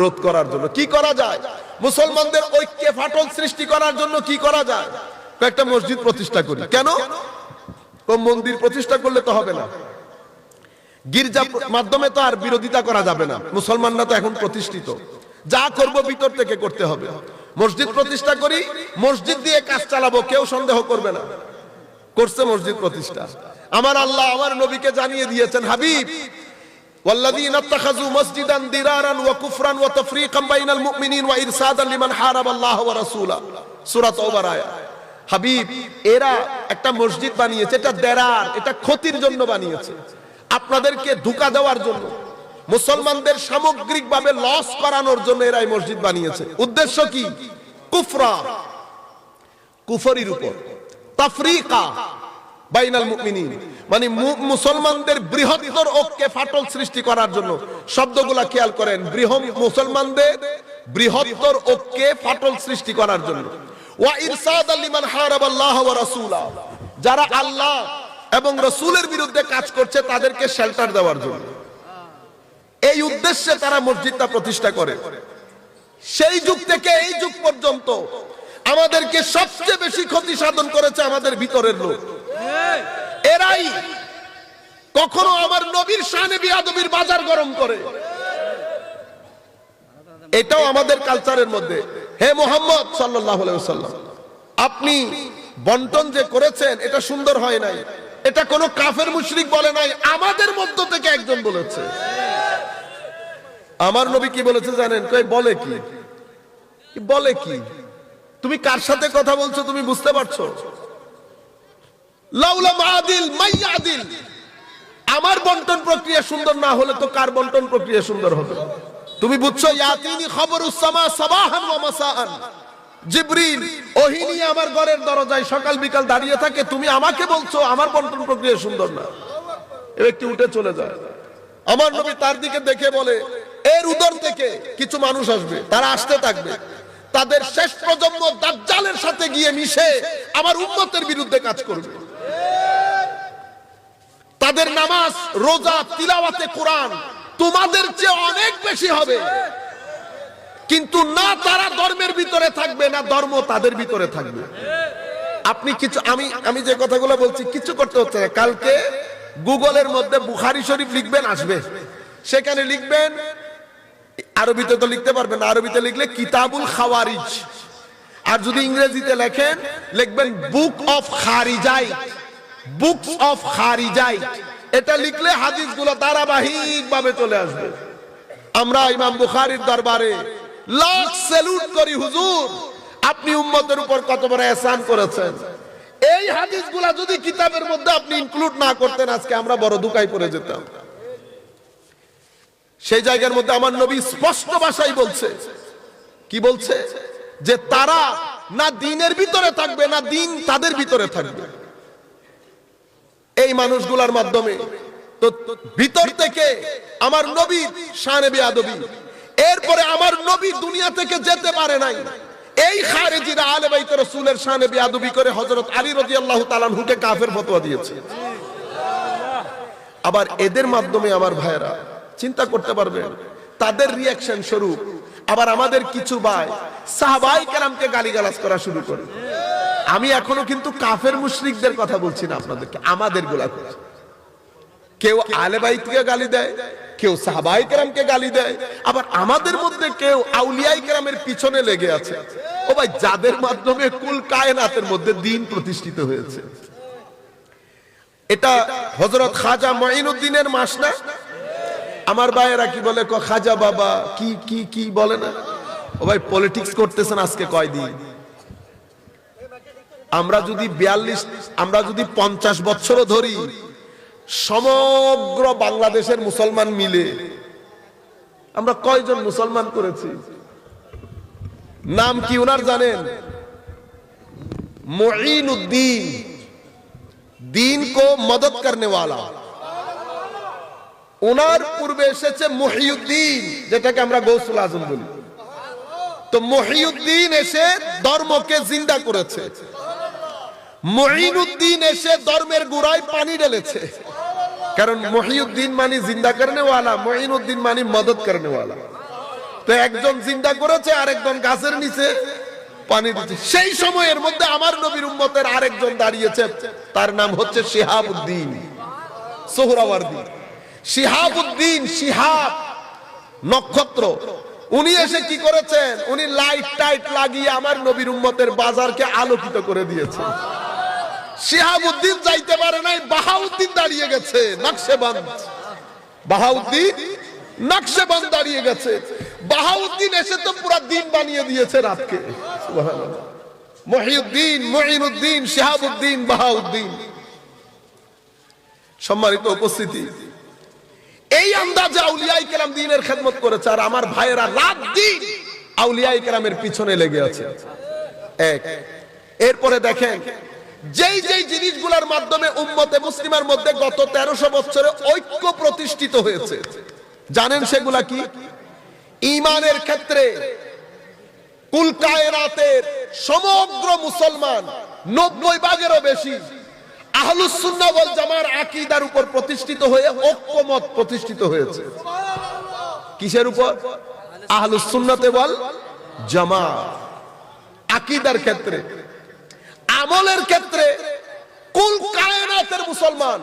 রোধ করার জন্য। কি করা যায়? মুসলমানদের ঐক্যে ফাটল সৃষ্টি করার জন্য কি করা যায়? কয়েকটা মসজিদ প্রতিষ্ঠা করি। কেন? মন্দির প্রতিষ্ঠা করলে তো হবে না। গির্জা মাধ্যমে তো আর বিরোধিতা করা যাবে না। মুসলমানরা তো এখন প্রতিষ্ঠিত। যা করব ভিতর থেকে করতে হবে। মসজিদ প্রতিষ্ঠা করি, মসজিদ দিয়ে কাজ চালাবো, কেউ সন্দেহ করবে না। করছে মসজিদ প্রতিষ্ঠা। আমার আল্লাহ আমার নবীকে জানিয়ে দিয়েছেন, হাবিব والذين اتخذوا مسجدا ضرارا وكفرا وتفريقا بين المؤمنين وارصادا لمن حارب الله ورسوله সূরা তওবার আয়াত হাবিব এরা একটা মসজিদ বানিয়েছে এটা দেরার এটা ক্ষতির জন্য বানিয়েছে আপনাদেরকে ধোঁকা দেওয়ার জন্য মুসলমানদের সামগ্রিকভাবে লস করানোর জন্য এরা এই মসজিদ বানিয়েছে উদ্দেশ্য কি কুফরা কুফরির উপর তাফরিকা বাইনাল মুমিনিন। মানে মুসলমানদের বৃহত্তর ঐক্যে ফাটল সৃষ্টি করার জন্য শব্দগুলা খেয়াল করেন। বৃহৎ মুসলমানদের বৃহত্তর ঐক্যে ফাটল সৃষ্টি করার জন্য। ওয়া ইরসাদ লিমান হারাবাল্লাহ ওয়া রাসূলা। যারা আল্লাহ এবং রসূলের বিরুদ্ধে কাজ করছে, তাদেরকে শেল্টার দেওয়ার জন্য। এই উদ্দেশ্যে তারা মসজিদটা প্রতিষ্ঠা করে। সেই যুগ থেকে এই যুগ পর্যন্ত আমাদেরকে সবচেয়ে বেশি ক্ষতি সাধন করেছে আমাদের ভিতরের লোক। এরাই কখনো আমার নবীর শানে বিয়াদবির বাজার গরম করে। এটাও আমাদের কালচারের মধ্যে। হে মোহাম্মদ ওয়াসাল্লাম, আপনি বন্টন যে করেছেন, এটা সুন্দর হয় নাই। এটা কোনো কাফের মুশরিক বলে নাই, আমাদের মধ্য থেকে একজন বলেছে। আমার নবী কি বলেছে জানেন? কই, বলে কি? বলে কি? তুমি কার সাথে কথা বলছো তুমি বুঝতে পারছ? আমার বন্টন প্রক্রিয়া সুন্দর না হলে তো কার বন্টন প্রক্রিয়া সুন্দর হবে তুমি বুঝছ ওহী আমার ঘরের দরজায় সকাল বিকাল দাঁড়িয়ে থাকে, তুমি আমাকে বলছো, আমার বন্টন প্রক্রিয়া সুন্দর না। এ ব্যক্তি উঠে চলে যায়। আমার নবী তার দিকে দেখে বলে, এর উদর থেকে কিছু মানুষ আসবে, তারা আসতে থাকবে। তাদের শেষ প্রজন্ম দাজ্জালের সাথে গিয়ে মিশে আমার উম্মতের বিরুদ্ধে কাজ করবে। তাদের নামাজ, রোজা, তিলাওয়াতে কোরআন তোমাদের চেয়ে অনেক বেশি হবে। কিন্তু না তারা ধর্মের ভিতরে থাকবে, না ধর্ম তাদের ভিতরে থাকবে। আপনি কিছু, আমি আমি যে কথাগুলো বলছি, কিছু করতে হচ্ছে না। কালকে গুগলের মধ্যে বুখারি শরীফ লিখবেন, আসবে। সেখানে লিখবেন, আরবিতে তো লিখতে পারবেন আরবিতে লিখলে কিতাবুল খাওয়ারিজ। আর যদি ইংরেজিতে লেখেন, লিখবেন, বুক অফ খারিজাই বুকস অফ খারিজাই এটা লিখলে হাদিসগুলো ধারাবাহিক ভাবে চলে আসবে। আমরা ইমাম বুখারীর দরবারে লাখ স্যালুট করি, হুজুর। আপনি উম্মতের উপর কত বড় এহসান করেছেন। এই হাদিসগুলা যদি কিতাবের মধ্যে আপনি ইনক্লুড না করতেন, আজকে আমরা বড় দুকায় পড়ে যেতাম। সেই জায়গার মধ্যে আমার নবী স্পষ্ট ভাষায় বলছে। কি বলছে? যে তারা না দিনের ভিতরে থাকবে, না দিন তাদের ভিতরে থাকবে। এই মানুষগুলার মাধ্যমে। তো ভিতর থেকে আমার নবী শানে বেয়াদবি। এরপরে আমার নবী দুনিয়া থেকে যেতে পারে নাই। এই খারেজিরা আলে বাইত রাসূলের শানে বেয়াদবি করে হযরত আলী রাদিয়াল্লাহু তাআলা হুকে কাফের ফতোয়া দিয়েছে। আবার এদের মাধ্যমে আমার ভাইয়েরা, চিন্তা করতে পারবে, তাদের রিয়াকশন স্বরূপ। আবার আমাদের কিছু ভাই, সাহাবাই কেরামকে গালিগালাজ করা শুরু করে। আমি এখনও কিন্তু কাফের মুশরিকদের কথা বলছি না আপনাদেরকে, আমাদেরগুলা। কেউ আলে গালি দেয়, কেউ সাহাবাই কেরামকে গালি দেয়, আবার আমাদের মধ্যে কেউ আউলিয়াই কেরামের পিছনে লেগে আছে। ও ভাই, যাদের মাধ্যমে কুল কায়নাতের মধ্যে দিন প্রতিষ্ঠিত হয়েছে। এটা হজরত খাজা মঈনুদ্দিনের মাস না? আমার ভাইয়েরা কি বলে খাজা বাবা, কি কি কি বলে না? ও ভাই, পলিটিক্স করতেছেন আজকে কয়দিন? আমরা যদি বিয়াল্লিশ, আমরা যদি পঞ্চাশ বছরও ধরি, সমগ্র বাংলাদেশের মুসলমান মিলে, আমরা কয়জন মুসলমান করেছি? নাম কি ওনার জানেন? মঈন উদ্দিন দিন কো মদত করনে ওনার পূর্বে এসেছে মহিউদ্দিন, যেটাকে আমরা গৌসুল আজম বলি। তো মহিউদ্দিন এসে ধর্মকে জিন্দা করেছে। মহিনুদ্দিন এসে ধর্মের গোড়ায় পানি ঢেলেছে। কারণ মহিউদ্দিন মানে জিন্দা করনে মহিনুদ্দিন মানে মদত তো একজন জিন্দা করেছে, আরেকজন গাছের নিচে পানি দিচ্ছে। সেই সময়ের মধ্যে আমার নবীর উম্মতের আরেকজন দাঁড়িয়েছে, তার নাম হচ্ছে শিহাবুদ্দিন, সোহরাওয়ার্দি। শিহাবুদ্দিন, শিহাব নক্ষত্র। উনি এসে কি করেছেন? উনি লাইট টাইট লাগিয়ে আমার নবীর উম্মতের বাজারকে আলোকিত করে দিয়েছেন। শিহাবুদ্দিন যাইতে পারে নাই, বাহাউদ্দিন দাঁড়িয়ে গেছে নকশেবন্দ বাহাউদ্দিন নকশেবন্দ দাঁড়িয়ে গেছে। বাহাউদ্দিন এসে তো পুরো দিন বানিয়ে দিয়েছে রাতকে। মহিউদ্দিন, মঈনুদ্দিন, শিহাবুদ্দিন, বাহাউদ্দিন। সম্মানিত উপস্থিতি। এই আন্দাজে আউলিয়াই কেরাম দিনের খেদমত করেছে, আর আমার ভাইয়েরা রাত দিন আউলিয়াই কেরামের পিছনে লেগে আছে। এক। এরপরে দেখেন যেই যেই জিনিসগুলোর মাধ্যমে উম্মতে মুসলিমের মধ্যে গত তেরোশো বছরে ঐক্য প্রতিষ্ঠিত হয়েছে, জানেন সেগুলা কি? ইমানের ক্ষেত্রে কুল কায়নাতের সমগ্র মুসলমান নব্বই ভাগেরও বেশি আহলুস সুন্নাহ জামার আকীদার উপর প্রতিষ্ঠিত হয়ে ঐক্যমত প্রতিষ্ঠিত হয়েছে। কিসের উপর? আহলুস সুন্নাতে বল জামা আকিদার ক্ষেত্রে। আমলের ক্ষেত্রে কুল কায়নাতের মুসলমান।